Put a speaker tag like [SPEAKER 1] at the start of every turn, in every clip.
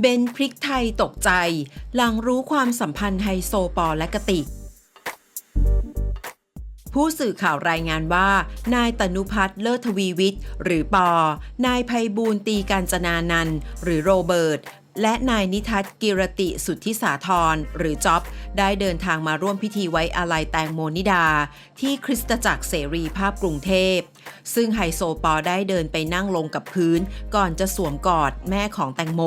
[SPEAKER 1] เบนพริกไทยตกใจ หลังรู้ความสัมพันธ์ไฮโซปอและกติก ผู้สื่อข่าวรายงานว่า นายตนุพัฒน์เลิศทวีวิทย์ หรือปอ นายภัยบูลตีการจนานันหรือโรเบิร์ต และนายนิทัศน์กิรติสุทธิสาธรหรือจ๊อบ ได้เดินทางมาร่วมพิธีไว้อาลัยแตงโมนิดา ที่คริสตจักรเสรีภาพกรุงเทพ ซึ่งไฮโซปอได้เดินไปนั่งลงกับพื้น ก่อนจะสวมกอดแม่ของแตงโม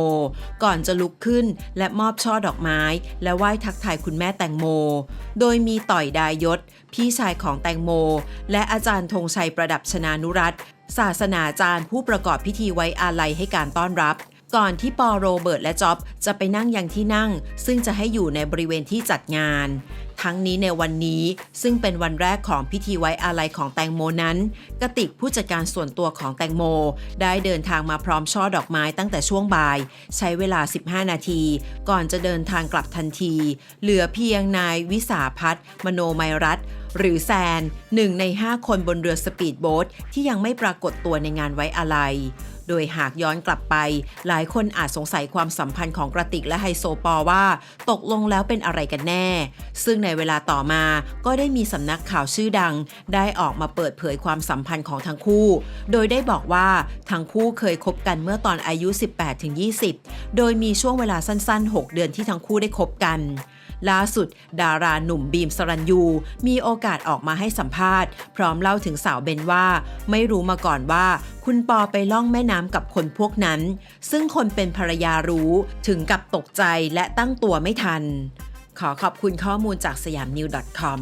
[SPEAKER 1] ก่อนจะลุกขึ้นและมอบช่อดอกไม้ และไหว้ทักทายคุณแม่แตงโม โดยมีต่อยดายศ พี่ชายของแตงโม และอาจารย์ธงชัยประดับชนานุรัตศาสนาจารย์ผู้ประกอบพิธีไว้อาลัยให้การต้อนรับ ก่อนที่ปอโรเบิร์ตและจ็อบจะไปนั่งยังที่นั่ง ซึ่งจะให้อยู่ในบริเวณที่จัดงาน ทั้งนี้ในวันนี้ซึ่งเป็นวันแรกของพิธีไว้อาลัยของแตงโมนั้น กติกผู้จัดการส่วนตัวของแตงโม ได้เดินทางมาพร้อมช่อดอกไม้ตั้งแต่ช่วงบ่าย ใช้เวลา 15 นาที ก่อนจะเดินทางกลับทันที เหลือเพียงนายวิสาพัฒน์มโนมัยรัตน์หรือแซนหนึ่งใน 5 คนบนเรือสปีดโบ๊ทที่ยังไม่ปรากฏตัวในงานไว้อาลัย โดยหากย้อนกลับไป หลายคนอาจสงสัยความสัมพันธ์ของกระติกและไฮโซปอว่า ตกลงแล้วเป็นอะไรกันแน่ ซึ่งในเวลาต่อมาก็ได้มีสำนักข่าวชื่อดัง ได้ออกมาเปิดเผยความสัมพันธ์ของทั้งคู่ โดยได้บอกว่าทั้งคู่เคยคบกันเมื่อตอนอายุ 18-20 โดยมีช่วงเวลาสั้น ๆ 6 เดือนที่ทั้งคู่ได้คบกัน ล่าสุด ดาราหนุ่มบีมสรัญยู มีโอกาสออกมาให้สัมภาษณ์ พร้อมเล่าถึงสาวเบนว่า ไม่รู้มาก่อนว่า คุณปอไปล่องแม่น้ำกับคนพวกนั้น ซึ่งคนเป็นภรรยารู้ถึงกับตกใจและตั้งตัวไม่ทัน ขอขอบคุณข้อมูลจากสยามนิว .com